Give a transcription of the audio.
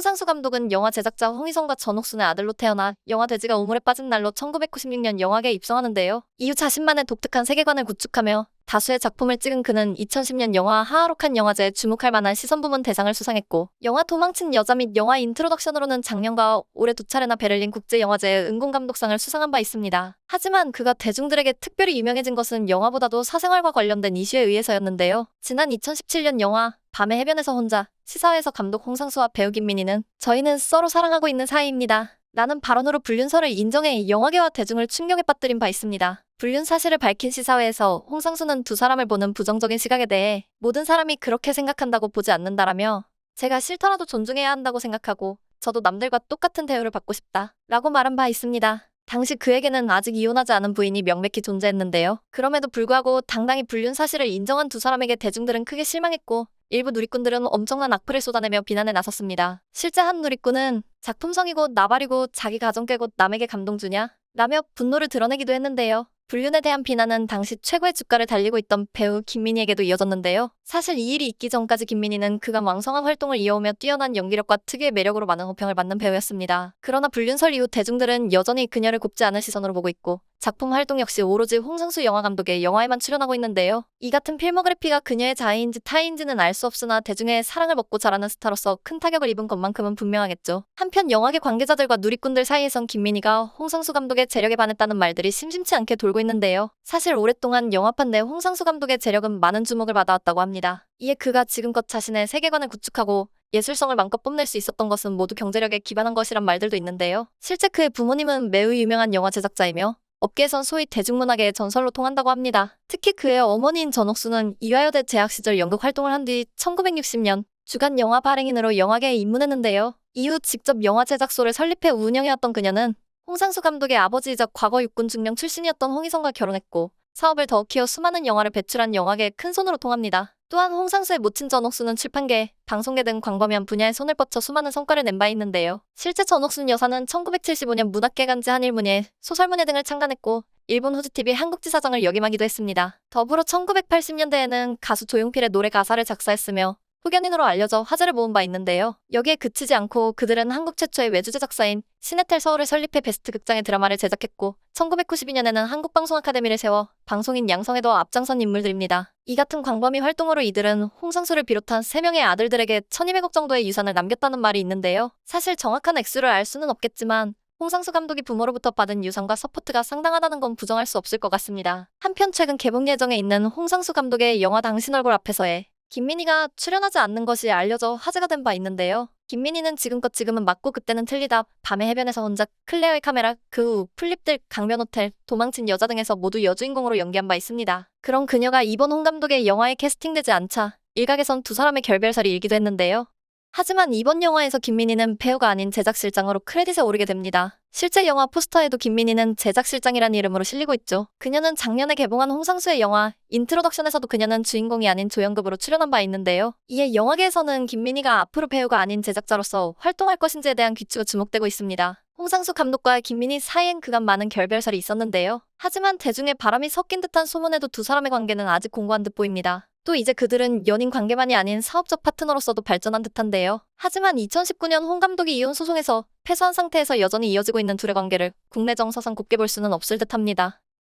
홍상수 감독은 영화 제작자 홍희성과 전옥순의 아들로 태어나 영화 돼지가 우물에 빠진 날로 1996년 영화계에 입성하는데요. 이후 자신만의 독특한 세계관을 구축하며 다수의 작품을 찍은 그는 2010년 영화 하하록한 영화제에 주목할 만한 시선 부문 대상을 수상했고 영화 도망친 여자 및 영화 인트로덕션으로는 작년과 올해 두 차례나 베를린 국제영화제의 은공감독상을 수상한 바 있습니다. 하지만 그가 대중들에게 특별히 유명해진 것은 영화보다도 사생활과 관련된 이슈에 의해서였는데요. 지난 2017년 영화 밤의 해변에서 혼자 시사회에서 감독 홍상수와 배우 김민희는 저희는 서로 사랑하고 있는 사이입니다. 라는 발언으로 불륜설을 인정해 영화계와 대중을 충격에 빠뜨린 바 있습니다. 불륜 사실을 밝힌 시사회에서 홍상수는 두 사람을 보는 부정적인 시각에 대해 모든 사람이 그렇게 생각한다고 보지 않는다라며 제가 싫더라도 존중해야 한다고 생각하고 저도 남들과 똑같은 대우를 받고 싶다 라고 말한 바 있습니다. 당시 그에게는 아직 이혼하지 않은 부인이 명백히 존재했는데요. 그럼에도 불구하고 당당히 불륜 사실을 인정한 두 사람에게 대중들은 크게 실망했고 일부 누리꾼들은 엄청난 악플을 쏟아내며 비난에 나섰습니다. 실제 한 누리꾼은 작품성이고 나발이고 자기 가정 깨고 남에게 감동 주냐? 라며 분노를 드러내기도 했는데요. 불륜에 대한 비난은 당시 최고의 주가를 달리고 있던 배우 김민희에게도 이어졌는데요. 사실 이 일이 있기 전까지 김민희는 그가 왕성한 활동을 이어오며 뛰어난 연기력과 특유의 매력으로 많은 호평을 받는 배우였습니다. 그러나 불륜설 이후 대중들은 여전히 그녀를 곱지 않은 시선으로 보고 있고 작품 활동 역시 오로지 홍상수 영화 감독의 영화에만 출연하고 있는데요. 이 같은 필모그래피가 그녀의 자의인지 타의인지는 알 수 없으나 대중의 사랑을 먹고 자라는 스타로서 큰 타격을 입은 것만큼은 분명하겠죠. 한편 영화계 관계자들과 누리꾼들 사이에선 김민희가 홍상수 감독의 재력에 반했다는 말들이 심심치 않게 돌고 있는데요. 사실 오랫동안 영화판 내 홍상수 감독의 재력은 많은 주목을 받아왔다고 합니다. 이에 그가 지금껏 자신의 세계관을 구축하고 예술성을 마음껏 뽐낼 수 있었던 것은 모두 경제력에 기반한 것이란 말들도 있는데요. 실제 그의 부모님은 매우 유명한 영화 제작자이며 업계에선 소위 대중문학의 전설로 통한다고 합니다. 특히 그의 어머니인 전옥수는 이화여대 재학 시절 연극 활동을 한 뒤 1960년 주간 영화 발행인으로 영화계에 입문했는데요. 이후 직접 영화 제작소를 설립해 운영해왔던 그녀는 홍상수 감독의 아버지이자 과거 육군 중령 출신이었던 홍희성과 결혼했고 사업을 더 키워 수많은 영화를 배출한 영화계에 큰 손으로 통합니다. 또한 홍상수의 모친 전옥수는 출판계, 방송계 등 광범위한 분야에 손을 뻗쳐 수많은 성과를 낸 바 있는데요. 실제 전옥순 여사는 1975년 문학계간지 한일문예, 소설문예 등을 창간했고 일본 후지TV 한국지사장을 역임하기도 했습니다. 더불어 1980년대에는 가수 조용필의 노래 가사를 작사했으며 후견인으로 알려져 화제를 모은 바 있는데요. 여기에 그치지 않고 그들은 한국 최초의 외주 제작사인 시네텔 서울을 설립해 베스트 극장의 드라마를 제작했고 1992년에는 한국방송 아카데미를 세워 방송인 양성에도 앞장선 인물들입니다. 이 같은 광범위 활동으로 이들은 홍상수를 비롯한 3명의 아들들에게 1200억 정도의 유산을 남겼다는 말이 있는데요. 사실 정확한 액수를 알 수는 없겠지만 홍상수 감독이 부모로부터 받은 유산과 서포트가 상당하다는 건 부정할 수 없을 것 같습니다. 한편 최근 개봉 예정에 있는 홍상수 감독의 영화 당신 얼굴 앞에서의 김민희가 출연하지 않는 것이 알려져 화제가 된 바 있는데요. 김민희는 지금껏 지금은 맞고 그때는 틀리다, 밤의 해변에서 혼자, 클레어의 카메라, 그 후 플립들, 강변호텔, 도망친 여자 등에서 모두 여주인공으로 연기한 바 있습니다. 그런 그녀가 이번 홍 감독의 영화에 캐스팅되지 않자 일각에선 두 사람의 결별설이 일기도 했는데요. 하지만 이번 영화에서 김민희는 배우가 아닌 제작실장으로 크레딧에 오르게 됩니다. 실제 영화 포스터에도 김민희는 제작실장이라는 이름으로 실리고 있죠. 그녀는 작년에 개봉한 홍상수의 영화 인트로덕션에서도 그녀는 주인공이 아닌 조연급으로 출연한 바 있는데요. 이에 영화계에서는 김민희가 앞으로 배우가 아닌 제작자로서 활동할 것인지에 대한 귀추가 주목되고 있습니다. 홍상수 감독과 김민희 사이엔 그간 많은 결별설이 있었는데요. 하지만 대중의 바람이 섞인 듯한 소문에도 두 사람의 관계는 아직 공고한 듯 보입니다. 또 이제 그들은 연인 관계만이 아닌 사업적 파트너로서도 발전한 듯한데요. 하지만 2019년 홍 감독이 이혼 소송에서 패소한 상태에서 여전히 이어지고 있는 둘의 관계를 국내 정서상 곱게 볼 수는 없을 듯합니다.